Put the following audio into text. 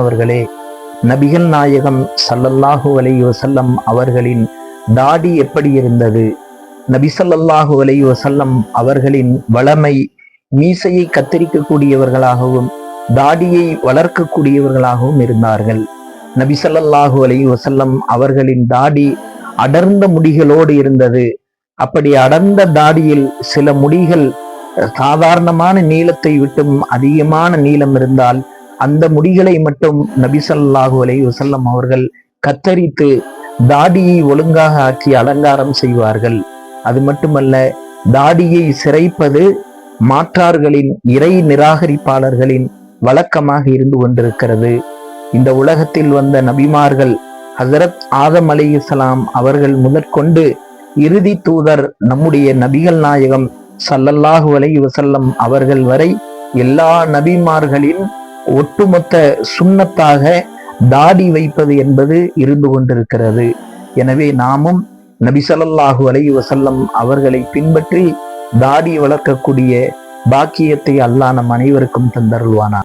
அவர்களே நபிகள் நாயகம் சல்லல்லாஹு அலைஹி வஸல்லம் அவர்களின் தாடி எப்படி இருந்தது? நபி சல்லல்லாஹு அலைஹி வஸல்லம் அவர்களின் வளமை மீசையை கத்தரிக்கக்கூடியவர்களாகவும் தாடியை வளர்க்கக்கூடியவர்களாகவும் இருந்தார்கள். நபி சல்லல்லாஹு அலைஹி வஸல்லம் அவர்களின் தாடி அடர்ந்த முடிகளோடு இருந்தது. அப்படி அடர்ந்த தாடியில் சில முடிகள் சாதாரணமான நீளத்தை விட்டும் அதிகமான நீளம் இருந்தால் அந்த முடிகளை மட்டும் நபிசல்லாஹு அலை வசல்லம் அவர்கள் கத்தரித்து தாடியை ஒழுங்காக ஆக்கி அலங்காரம் செய்வார்கள். அது மட்டுமல்ல தாடியை சிறைப்பது மாற்றார்களின் இறை நிராகரிப்பாளர்களின் வழக்கமாக இருந்து கொண்டிருக்கிறது. இந்த உலகத்தில் வந்த நபிமார்கள் ஹசரத் ஆதம் அலி இஸ்லாம் அவர்கள் முதற்கொண்டு இறுதி தூதர் நம்முடைய நபிகள் நாயகம் சல்லல்லாஹு அலை வசல்லம் அவர்கள் வரை எல்லா நபிமார்களின் ஒட்டுமொத்த சுண்ணத்தாக தாடி வைப்பது என்பது இருந்து கொண்டிருக்கிறது. எனவே நாமும் நபிசல்லாஹு ஸல்லல்லாஹு வசல்லம் அவர்களை பின்பற்றி தாடி வளர்க்கக்கூடிய பாக்கியத்தை அல்லான நம் அனைவருக்கும் தந்தருள்வானா.